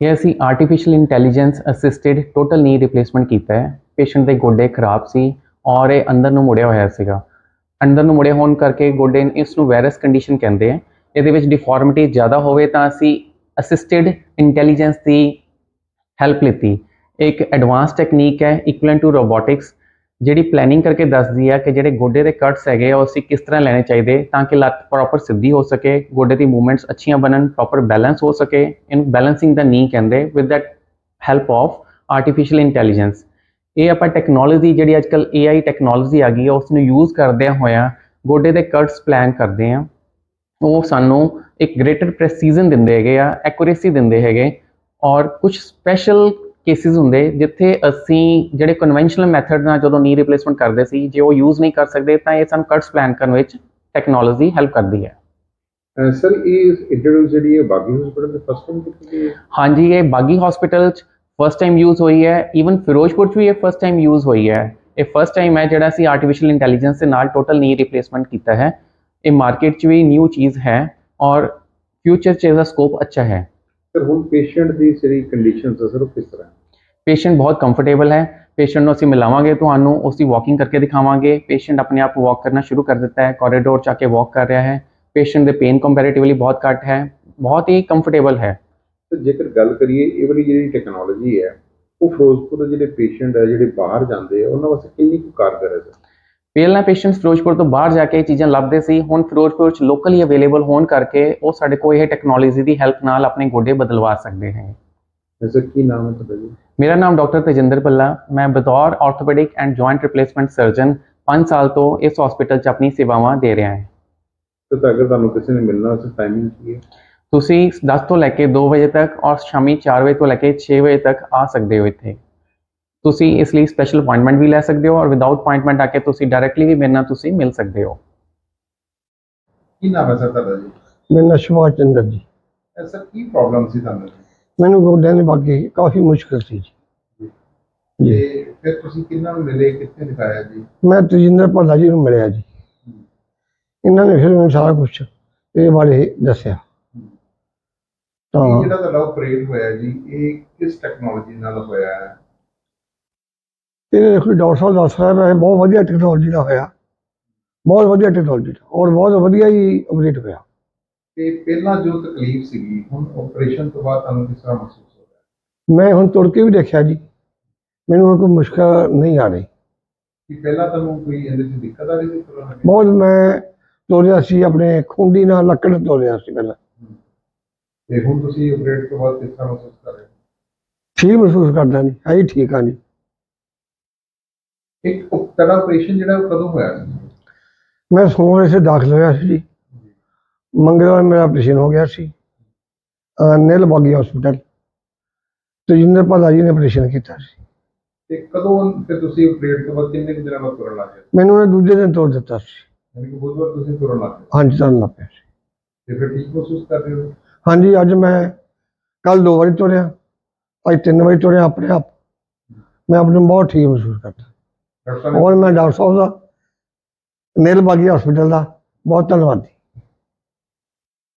ਇਹ ਅਸੀਂ artificial intelligence assisted total knee replacement ਕੀਤਾ ਹੈ। ਪੇਸ਼ੈਂਟ ਦੇ ਗੋਡੇ ਖਰਾਬ ਸੀ ਔਰ ਇਹ ਅੰਦਰ ਨੂੰ ਮੁੜਿਆ ਹੋਇਆ ਸੀਗਾ। ਅੰਦਰ ਨੂੰ ਮੁੜੇ ਹੋਣ ਕਰਕੇ ਗੋਡੇ ਇਸ ਨੂੰ ਵਾਇਰਸ ਕੰਡੀਸ਼ਨ ਕਹਿੰਦੇ ਆ। ਇਹਦੇ ਵਿੱਚ ਡਿਫਾਰਮਿਟੀ ਜ਼ਿਆਦਾ ਹੋਵੇ ਤਾਂ ਅਸੀਂ ਅਸਿਸਟਡ ਇੰਟੈਲੀਜੈਂਸ ਦੀ ਹੈਲਪ ਲਿੱਤੀ। ਇੱਕ ਐਡਵਾਂਸ ਟੈਕਨੀਕ ਹੈ ਇਕੁਇਵਲੈਂਟ ਟੂ ਰੋਬੋਟਿਕਸ ਜਿਹੜੀ ਪਲੈਨਿੰਗ ਕਰਕੇ ਦੱਸਦੀ ਆ ਕਿ ਜਿਹੜੇ ਗੋਡੇ ਦੇ ਕਟਸ ਹੈਗੇ ਆ, ਉਹ ਅਸੀਂ ਕਿਸ ਤਰ੍ਹਾਂ ਲੈਣੇ ਚਾਹੀਦੇ ਤਾਂ ਕਿ ਲੱਤ ਪ੍ਰੋਪਰ ਸਿੱਧੀ ਹੋ ਸਕੇ, ਗੋਡੇ ਦੀ ਮੂਵਮੈਂਟਸ ਅੱਛੀਆਂ ਬਣਨ ਪ੍ਰੋਪਰ ਬੈਲੈਂਸ ਹੋ ਸਕੇ। ਇਹਨੂੰ ਬੈਲੈਂਸਿੰਗ ਦਾ ਨੀ ਕਹਿੰਦੇ with that help of artificial intelligence ਇਹ ਆਪਾਂ ਟੈਕਨੋਲੋਜੀ ਜਿਹੜੀ ਅੱਜਕੱਲ AI ਟੈਕਨੋਲੋਜੀ ਆ ਗਈ ਹੈ ਉਸ ਨੂੰ ਯੂਜ਼ ਕਰਦਿਆਂ ਹੋਇਆਂ ਗੋਡੇ ਦੇ ਕਟਸ ਪਲਾਨ ਕਰਦੇ ਆ। ਉਹ ਸਾਨੂੰ ਇੱਕ ਗ੍ਰੇਟਰ ਪ੍ਰੈਸੀਜਨ ਦਿੰਦੇ ਹੈਗੇ ਆ ਐਕੂਰੇਸੀ ਦਿੰਦੇ ਹੈਗੇ ਔਰ ਕੁਝ ਸਪੈਸ਼ਲ ਕੇਸਿਸ ਹੁੰਦੇ ਜਿੱਥੇ ਅਸੀਂ ਜਿਹੜੇ ਕਨਵੈਨਸ਼ਨਲ ਮੈਥਡ ਨਾਲ ਜਦੋਂ ਨੀ ਰਿਪਲੇਸਮੈਂਟ ਕਰਦੇ ਸੀ ਜੇ ਉਹ ਯੂਜ਼ ਨਹੀਂ ਕਰ ਸਕਦੇ ਤਾਂ ਇਹ ਸਾਨੂੰ ਕੱਟਸ ਪਲਾਨ ਕਰਨ ਵਿੱਚ ਟੈਕਨੋਲੋਜੀ ਹੈਲਪ ਕਰਦੀ ਹੈ। ਸਰ ਇਹ ਇੰਟਰੋਡਿਊਸ ਜਿਹੜੀ ਹੈ ਬਾਗੀ ਹਸਪੀਟਲ ਦੇ ਫਸਟ ਟਾਈਮ ਕੀਤੀ ਹੈ? ਹਾਂਜੀ ਇਹ ਬਾਗੀ ਹਸਪੀਟਲ ਚ ਫਸਟ ਟਾਈਮ ਯੂਜ਼ ਹੋਈ ਹੈ ਈਵਨ ਫਿਰੋਜ਼ਪੁਰ ਚ ਵੀ ਇਹ ਫਸਟ ਟਾਈਮ ਯੂਜ਼ ਹੋਈ ਹੈ। ਇਹ ਫਸਟ ਟਾਈਮ ਹੈ ਜਿਹੜਾ ਅਸੀਂ ਆਰਟੀਫੀਸ਼ੀਅਲ ਇੰਟੈਲੀਜੈਂਸ ਦੇ ਨਾਲ ਟੋਟਲ ਨੀ ਰਿਪਲੇਸਮੈਂਟ ਕੀਤਾ ਹੈ। ਇਹ ਮਾਰਕੀਟ ਚ ਵੀ ਨਿਊ ਚੀਜ਼ ਹੈ ਔਰ ਫਿਊਚਰ ਚ ਇਹਦਾ ਸਕੋਪ ਅੱਛਾ ਹੈ। ਸਰ ਹੁਣ ਪੇਸ਼ੈਂਟ ਦੀ ਜਿਹੜੀ ਕੰਡੀਸ਼ਨਸ ਸਰ ਉਹ ਕਿਸ ਤਰ੍ਹਾਂ? ਪੇਸ਼ੈਂਟ ਬਹੁਤ ਕੰਫਰਟੇਬਲ ਹੈ। ਪੇਸ਼ੈਂਟ ਨੂੰ ਅਸੀਂ ਮਿਲਾਵਾਂਗੇ ਤੁਹਾਨੂੰ ਉਸ ਦੀ ਵਾਕਿੰਗ ਕਰਕੇ ਦਿਖਾਵਾਂਗੇ। ਪੇਸ਼ੈਂਟ ਆਪਣੇ ਆਪ ਵਾਕ ਕਰਨਾ ਸ਼ੁਰੂ ਕਰ ਦਿੱਤਾ ਹੈ। ਕੋਰੀਡੋਰ ਚ ਆ ਕੇ ਵਾਕ ਕਰ ਰਿਹਾ ਹੈ। ਪੇਸ਼ੈਂਟ ਦੇ ਪੇਨ ਕੰਪੈਰੀਟਿਵਲੀ ਬਹੁਤ ਘੱਟ ਹੈ। ਬਹੁਤ ਹੀ ਕੰਫਰਟੇਬਲ ਹੈ। ਜੇਕਰ ਗੱਲ ਕਰੀਏ ਇਹ ਵਾਲੀ ਜਿਹੜੀ ਟੈਕਨੋਲੋਜੀ ਹੈ ਉਹ ਫਿਰੋਜ਼ਪੁਰ ਦੇ ਜਿਹੜੇ ਪੇਸ਼ੈਂਟ ਹੈ ਜਿਹੜੇ ਬਾਹਰ ਜਾਂਦੇ ਆ ਉਹਨਾਂ ਵਾਸਤੇ ਕਿੰਨੀ ਕੁ ਕਾਰਗਰ ਹੈ ਪਹਿਲਾਂ ਪੇਸ਼ੈਂਟਸ ਫਿਰੋਜ਼ਪੁਰ ਤੋਂ ਬਾਹਰ ਜਾ ਕੇ ਇਹ ਚੀਜ਼ਾਂ ਲੱਭਦੇ ਸੀ। ਹੁਣ ਫਿਰੋਜ਼ਪੁਰ ਚ ਲੋਕਲੀ ਅਵੇਲੇਬਲ ਹੋਣ ਕਰਕੇ ਉਹ ਸਾਡੇ ਕੋਲ ਇਹ ਟੈਕਨੋਲੋਜੀ ਦੀ ਹੈਲਪ ਨਾਲ ਆਪਣੇ ਗੋਡੇ ਬਦਲਵਾ ਸਕਦੇ ਹੈ ਸਰ ਕੀ ਨਾਮ ਹੈ ਤੁਹਾਡਾ ਜੀ? ਮੇਰਾ ਨਾਮ ਡਾਕਟਰ ਤੇਜਿੰਦਰ ਭੱਲਾ ਮੈਂ ਬਤੌਰ orthopaedic and joint replacement surgeon 5 ਸਾਲ ਤੋਂ ਇਸ ਹਸਪੀਟਲ 'ਚ ਆਪਣੀ ਸੇਵਾਵਾਂ ਦੇ ਰਿਹਾ ਹਾਂ ਤੇ ਤਾਂ ਅਗਰ ਤੁਹਾਨੂੰ ਕਿਸੇ ਨੇ ਮਿਲਣਾ ਉਸ ਟਾਈਮਿੰਗ ਕੀ ਹੈ ਤੁਸੀਂ 10 ਤੋਂ ਲੈ ਕੇ 2 ਵਜੇ ਤੱਕ ਔਰ ਸ਼ਾਮੀ 4 ਵਜੇ ਤੋਂ ਲੈ ਕੇ 6 ਵਜੇ ਤੱਕ ਆ ਸਕਦੇ ਹੋ ਇੱਥੇ ਤੁਸੀਂ ਇਸ ਲਈ ਸਪੈਸ਼ਲ ਅਪਾਇੰਟਮੈਂਟ ਵੀ ਲੈ ਸਕਦੇ ਹੋ ਔਰ ਵਿਦਆਊਟ ਅਪਾਇੰਟਮੈਂਟ ਆ ਕੇ ਤੁਸੀਂ ਡਾਇਰੈਕਟਲੀ ਵੀ ਮੇਰੇ ਨਾਲ ਤੁਸੀਂ ਮਿਲ ਸਕਦੇ ਹੋ ਕੀ ਨਾਮ ਹੈ ਸਰ ਤੁਹਾਡਾ ਜੀ ਮੇਰਾ ਨਾਂ ਸੁਭਾਸ਼ ਚੰਦਰ ਜੀ ਇਹ ਸਰ ਕੀ ਪ੍ਰੋਬਲਮ ਸੀ ਤੁਹਾਨੂੰ ਮੈਨੂੰ ਗੋਡਿਆਂ ਦੇ ਬਾਕੀ ਕਾਫੀ ਮੁਸ਼ਕਲ ਸੀ ਜੀ। ਜੀ। ਫਿਰ ਤੁਸੀਂ ਕਿੰਨਾਂ ਨੂੰ ਮਿਲੇ ਕਿੱਥੇ ਦਿਖਾਇਆ ਜੀ? ਮੈਂ ਤਜਿੰਦਰ ਭੱਲਾ ਜੀ ਨੂੰ ਮਿਲਿਆ ਜੀ। ਇਹਨਾਂ ਨੇ ਫਿਰ ਮੈਨੂੰ ਸਾਰਾ ਕੁਝ ਇਹ ਬਾਰੇ ਦੱਸਿਆ। ਤਾਂ ਜਿਹੜਾ ਤੁਹਾਡਾ ਆਪਰੇਟ ਹੋਇਆ ਜੀ ਇਹ ਕਿਸ ਟੈਕਨੋਲੋਜੀ ਨਾਲ ਹੋਇਆ? ਹੈ ਇਹ ਦੇਖੋ ਡਾਕਟਰ ਸਾਹਿਬ ਦੱਸ ਰਿਹਾ ਹੈ ਬਹੁਤ ਵਧੀਆ ਟੈਕਨੋਲੋਜੀ ਦਾ ਹੋਇਆ। ਬਹੁਤ ਵਧੀਆ ਟੈਕਨੋਲੋਜੀ ਔਰ ਬਹੁਤ ਵਧੀਆ ਹੀ ਆਪਰੇਟ ਹੋਇਆ। ਤੇ ਪਹਿਲਾਂ ਜੋ ਤਕਲੀਫ ਸੀਗੀ ਹੁਣ ਆਪਰੇਸ਼ਨ ਤੋਂ ਬਾਅਦ ਤੁਹਾਨੂੰ ਕਿਸ ਤਰ੍ਹਾਂ ਮਹਿਸੂਸ ਹੋ ਰਿਹਾ? ਮੈਂ ਹੁਣ ਤੁਰ ਕੇ ਵੀ ਦੇਖਿਆ ਜੀ। ਮੈਨੂੰ ਹੁਣ ਕੋਈ ਮੁਸ਼ਕਲ ਨਹੀਂ ਆ ਰਹੀ। ਕਿ ਪਹਿਲਾਂ ਤੁਹਾਨੂੰ ਕੋਈ ਇਹਦੇ ਵਿੱਚ ਦਿੱਕਤ ਆ ਰਹੀ ਸੀ ਤੁਰਨ ਲੱਗੇ? ਬਹੁਤ ਮੈਂ ਤੋਰਿਆ ਸੀ ਆਪਣੇ ਖੁੰਡੀ ਨਾਲ ਲੱਕੜ ਤੋਰਿਆ ਸੀ ਪਹਿਲਾਂ। ਤੇ ਹੁਣ ਤੁਸੀਂ ਆਪਰੇਟ ਤੋਂ ਬਾਅਦ ਕਿਸ ਤਰ੍ਹਾਂ ਮਹਿਸੂਸ ਕਰ ਰਹੇ ਹੋ? ਠੀਕ ਮਹਿਸੂਸ ਕਰਦਾ ਨਹੀਂ ਹੈ ਠੀਕ ਆ ਜੀ। ਇੱਕ ਤੁਹਾਡਾ ਆਪਰੇਸ਼ਨ ਜਿਹੜਾ ਉਹ ਕਦੋਂ ਹੋਇਆ ਸੀ? ਮੈਂ ਸੋਮਵਾਰ ਸੇ ਦਾਖਲ ਹੋਇਆ ਸੀ ਜੀ। ਮੰਗਲਵਾਰ ਮੇਰਾ ਆਪਰੇਸ਼ਨ ਹੋ ਗਿਆ ਸੀ। ਨਿਲ ਬਾਗੀ ਹਸਪੀਟਲ ਤਜਿੰਦਰ ਭੱਲਾ ਜੀ ਨੇ ਆਪਰੇਸ਼ਨ ਕੀਤਾ ਸੀ। ਤੇ ਕਦੋਂ ਫਿਰ ਤੁਸੀਂ ਆਪਰੇਟ ਤੋਂ ਬਾਅਦ ਕਿੰਨੇ ਕੁ ਦਿਨਾਂ ਬਾਅਦ ਤੁਰਨ ਲੱਗ ਮੈਨੂੰ ਉਹਨੇ ਦੂਜੇ ਦਿਨ ਤੋੜ ਦਿੱਤਾ ਸੀ। ਯਾਨੀ ਕਿ ਬੁੱਧਵਾਰ ਤੁਸੀਂ ਤੁਰਨ ਲੱਗ ਹਾਂਜੀ ਤੁਹਾਨੂੰ ਲੱਗ ਪਿਆ ਸੀ। ਤੇ ਫਿਰ ਠੀਕ ਮਹਿਸੂਸ ਕਰ ਰਹੇ ਹੋ? ਹਾਂਜੀ ਅੱਜ ਮੈਂ ਕੱਲ ਦੋ ਵਾਰੀ ਤੁਰਿਆ। ਅੱਜ ਤਿੰਨ ਵਾਰੀ ਤੁਰਿਆ ਆਪਣੇ ਆਪ। ਮੈਂ ਆਪਣੇ ਨੂੰ ਬਹੁਤ ਠੀਕ ਮਹਿਸੂਸ ਕਰਦਾ। ਔਰ ਮੈਂ ਡਾਕਟਰ ਸਾਹਿਬ ਦਾ ਨਿਲ ਬਾਗੀ ਹਸਪੀਟਲ ਦਾ ਬਹੁਤ ਧੰਨਵਾਦੀ।